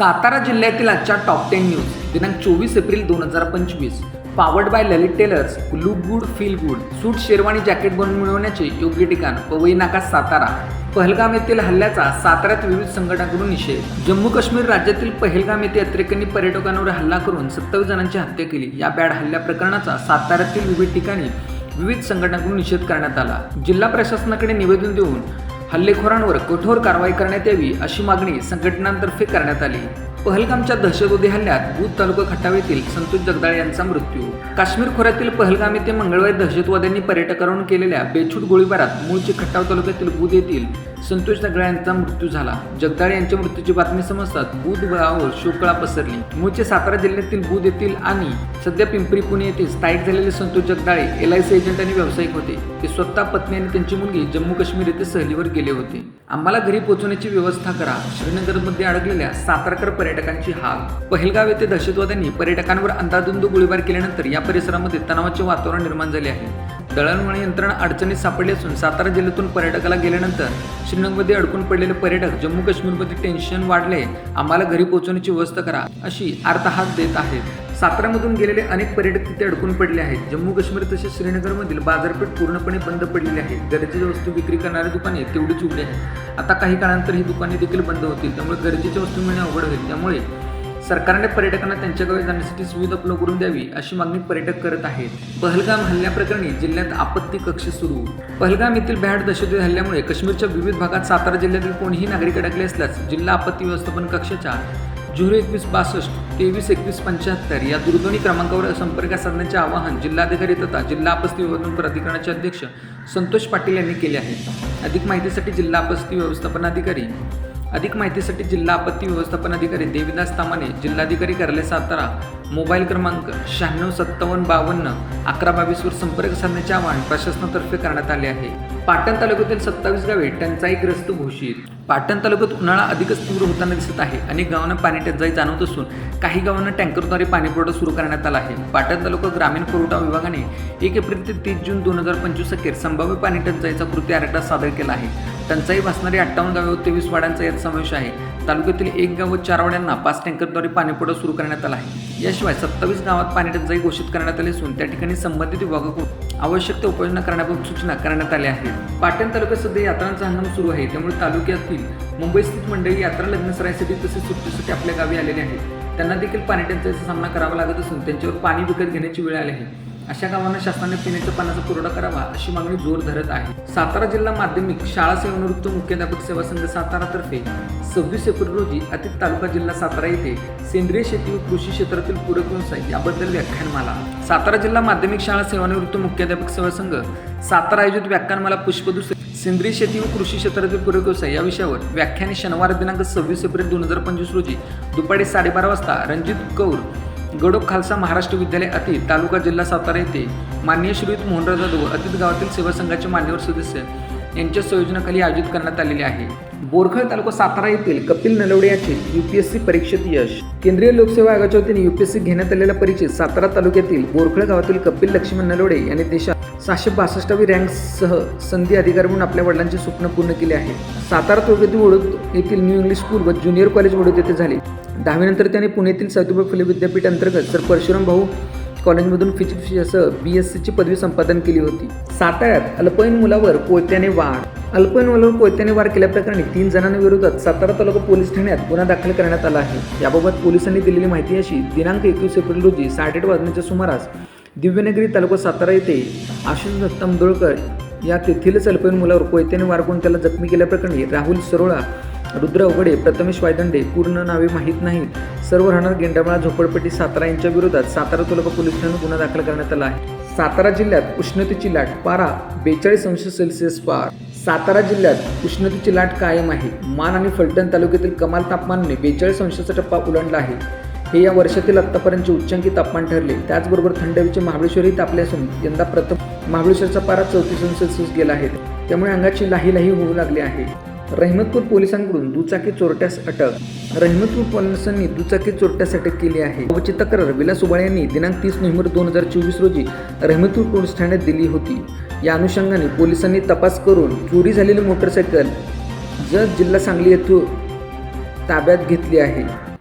सातारा जिल्ह्यातील आजच्या top ten news दिनांक चोवीस एप्रिल दोन हजार पंचवीस. Powered by Lalit tailors look good feel good suit sherwani jacket बनवून मिळवण्याचे योग्य ठिकाण पवई नाका सातारा. पहलगाम येथील हल्ल्याचा साताऱ्यात विविध संघटनांकडून निषेध. जम्मू काश्मीर राज्यातील पहलगाम येथे यात्रेकरांनी पर्यटकांवर हल्ला करून सत्तावीस जणांची हत्या केली. या बॅड हल्ल्या प्रकरणाचा साताऱ्यातील विविध ठिकाणी विविध संघटनांकडून निषेध करण्यात आला. जिल्हा प्रशासनाकडे निवेदन देऊन हल्लेखोरांवर कठोर कारवाई करण्यात यावी अशी मागणी संघटनांतर्फे करण्यात आली. पहलगामच्या दहशतवादी हल्ल्यात भूत तालुका खटाव येथील संतोष जगदाळे यांचा मृत्यू. काश्मीर खोऱ्यातील पहलगाम येथे मंगळवारी दहशतवाद्यांनी पर्यटकांवरून केलेल्या बेछूट गोळीबारात मूळचे खटाव तालुक्यातील बुध येथील संतोष जगदाळे यांचा मृत्यू झाला. जगदाळे यांच्या मृत्यूची बातमी समजतात बुध गावावर शोकळा पसरली. मूळचे सातारा जिल्ह्यातील बुध येथील आणि सध्या पिंपरी पुणे येथे स्थायिक झालेले Santosh Jagdale L I C agent आणि व्यावसायिक होते. ते स्वतः पत्नी आणि त्यांची मुलगी जम्मू काश्मीर येथे सहलीवर गेले होते. आम्हाला घरी पोहोचवण्याची व्यवस्था करा. श्रीनगरमध्ये अडकलेल्या सातारकर पर्यटकांची हाल. पहलगाव येथे दहशतवाद्यांनी पर्यटकांवर अंदाधुंद गोळीबार केल्यानंतर या परिसरामध्ये तणावाचे वातावरण निर्माण झाले आहे. दळणवळण यंत्रणा अडचणीत सापडली असून सातारा जिल्ह्यातून पर्यटकाला गेल्यानंतर श्रीनगरमध्ये अडकून पडलेले पर्यटक जम्मू काश्मीरमध्ये टेन्शन वाढले. आम्हाला घरी पोहोचवण्याची व्यवस्था करा अशी आर्तहात देत आहेत. सातारामधून गेलेले अनेक पर्यटक तिथे अडकून पडले आहेत. जम्मू काश्मीर तसेच श्रीनगरमधील बाजारपेठ पूर्णपणे बंद पडलेली आहे. गरजेच्या वस्तू विक्री करणारी दुकाने तेवढीच उघडी आहेत. आता काही काळानंतर ही दुकाने देखील बंद होतील. त्यामुळे गरजेच्या वस्तू मिळणे अवघड होईल. त्यामुळे सरकारने पर्यटकांना त्यांच्या गावी जाण्यासाठी सुविधा उपलब्ध करून द्यावी अशी मागणी पर्यटक करत आहेत. पहलगाम हल्ल्याप्रकरणी जिल्ह्यात आपत्ती कक्ष सुरू. पहलगाम येथील भ्याड दहशतवादी हल्ल्यामुळे काश्मीरच्या विविध भागात सातारा जिल्ह्यातील कोणीही नागरिक अडकले असल्यास जिल्हा आपत्ती व्यवस्थापन कक्षाच्या झिरो एकवीस बासष्ट तेवीस एकवीस पंच्याहत्तर या दूरध्वनी क्रमांकावर संपर्क साधण्याचे आवाहन जिल्हाधिकारी तथा जिल्हा आपत्ती व्यवस्थापन प्राधिकरणाचे अध्यक्ष संतोष पाटील यांनी केले आहे. अधिक माहितीसाठी जिल्हा आपत्ती व्यवस्थापनाधिकारी अधिक माहितीसाठी जिल्हा आपत्ती व्यवस्थापन अधिकारी देविदास तामाने जिल्हाधिकारी कार्यालय सातारा मोबाईल क्रमांक शहाण्णव सत्तावन्न बावन्न अकरा बावीसवर संपर्क साधण्याचे आवाहन प्रशासनातर्फे करण्यात आले आहे. पाटण तालुक्यातील सत्तावीस गावे टंचाईग्रस्त घोषित. पाटण तालुक्यात उन्हाळा अधिकच तीव्र होताना दिसत आहे अनेक गावांना पाणी टंचाई जाणवत असून काही गावांना टँकरद्वारे पाणी पुरवठा सुरू करण्यात आला आहे. पाटण तालुका ग्रामीण पुरवठा विभागाने एक एप्रिल ते तीस जून दोन हजार पंचवीस अखेर संभाव्य पाणी टंचाईचा कृती आराखडा सादर केला आहे. टंचाई भासणारी अठ्ठावन्न गावे व तेवीस वाड्यांचा यात समावेश आहे. तालुक्यातील एक गाव व चार वाड्यांना पाच टँकरद्वारे पाणीपुरवठा सुरू करण्यात आला आहे. याशिवाय सत्तावीस गावात पाणी टंचाई घोषित करण्यात आली असून त्या ठिकाणी संबंधित विभागाकडून आवश्यक त्या उपाययोजना करण्याबाबत सूचना करण्यात आल्या आहेत. पाटण तालुक्यात सध्या यात्रांचा हंगाम सुरू आहे. त्यामुळे तालुक्यातील मुंबईस्थित मंडळी यात्रा लग्न सराईसाठी तसेच सुट्टीसाठी आपल्या गावी आलेले आहेत. त्यांना देखील पाणी टंचाईचा सामना करावा लागत असून त्यांच्यावर पाणी विकत घेण्याची वेळ आली आहे. अशा गावांना शासनाने पिण्याच्या पाण्याचा पुरवठा करावा अशी मागणी जोर धरत आहे. सातारा जिल्हा माध्यमिक शाळा सेवानिवृत्त मुख्याध्यापक सेवा संघ सातारातर्फे सव्वीस एप्रिल रोजी अतित तालुका जिल्हा सातारा येथे सेंद्रिय शेती व कृषी क्षेत्रातील पूरक व्यवसाय याबद्दल व्याख्यानमाला. सातारा जिल्हा माध्यमिक शाळा सेवानिवृत्त मुख्याध्यापक सेवा संघ सातारा आयोजित व्याख्यानमाला पुष्पदुसरे सेंद्रिय शेती व कृषी क्षेत्रातील पूरक व्यवसाय या विषयावर व्याख्याने शनिवार दिनांक सव्वीस एप्रिल दोन हजार पंचवीस रोजी दुपारी साडेबारा वाजता रणजित कौर गडोक खालसा महाराष्ट्र विद्यालय अतीत तालुका जिल्हा सातारा येथे मान्य श्रीयुत मोहनराव जाधव अतित गावातील सेवा संघाचे मान्यवर सदस्य यांच्या संयोजनाखाली आयोजित करण्यात आलेले आहे. बोरखळ तालुका सातारा येथील कपिल नलवडे याचे युपीएससी परीक्षेत यश. केंद्रीय लोकसेवा आयोगाच्या वतीने युपीएससी घेण्यात आलेल्या परीक्षेत सातारा तालुक्यातील बोरखळ गावातील कपिल लक्ष्मण नलवडे यांनी देशात सहाशे बासष्टावी रँकसह संधी अधिकारी म्हणून आपल्या वडिलांचे स्वप्न पूर्ण केले आहे. सातारा तालुक्यातील वडोद येथील न्यू इंग्लिश स्कूल व ज्युनियर कॉलेज वडोद येथे झाले. दहावीनंतर त्याने पुण्यातील सावित्रीबाई फुले विद्यापीठ अंतर्गत सर परशुराम भाऊ कॉलेजमधून फिजिक्स विषयासह बी एस सीची पदवी संपादन केली होती. साताऱ्यात अल्पवयीन मुलावर कोयत्याने वाढ अल्पवयीन मुलावर कोयत्याने वार केल्याप्रकरणी तीन जणांविरोधात सातारा तालुका पोलीस ठाण्यात गुन्हा दाखल करण्यात आला आहे. याबाबत पोलिसांनी दिलेली माहिती अशी दिनांक एकवीस एप्रिल रोजी साडेआठ वाजण्याच्या सुमारास दिव्यनगरी तालुका सातारा येथे आशिष दत्त आंबोळकर या तेथीलच अल्पवयीन मुलावर कोयत्याने वारकून त्याला जखमी केल्याप्रकरणी राहुल सरोळा रुद्र अवघडे प्रथमेश वायदंडे पूर्ण नावे माहीत नाहीत सर्व राहणार गेंडामाळा झोपडपट्टी सातारा यांच्या विरोधात सातारा तालुका पोलीस ठाण्यात गुन्हा दाखल करण्यात आला आहे. सातारा जिल्ह्यात उष्णतेची लाट पारा बेचाळीस अंश सेल्सिअस पार. सातारा जिल्ह्यात उष्णतेची लाट कायम आहे. मान आणि फलटण तालुक्यातील कमाल तापमानाने बेचाळीस अंशाचा टप्पा उलंडला आहे. हे या वर्षातील आत्तापर्यंतचे उच्चांकी तापमान ठरले. त्याचबरोबर थंडवीचे महाबळेश्वरही तापले असून यंदा प्रथम महाबळेश्वरचा पारा चौतीस अंश सेल्सिअस गेला आहे. त्यामुळे अंगाची लाही लाही होऊ लागली आहे. रहिमतपूर पोलिसांकडून दुचाकी चोरट्यास अटक. रहिमतपूर पोलिसांनी दुचाकी चोरट्यास अटक केली आहे. याची तक्रार विलास उबाळे यांनी दिनांक तीस नोव्हेंबर दोन हजार चोवीस रोजी रहिमतपूर पोलीस ठाण्यात दिली होती. या अनुषंगाने पोलिसांनी तपास करून चोरी झालेली मोटरसायकल जत जिल्हा सांगली येथून ताब्यात घेतली आहे.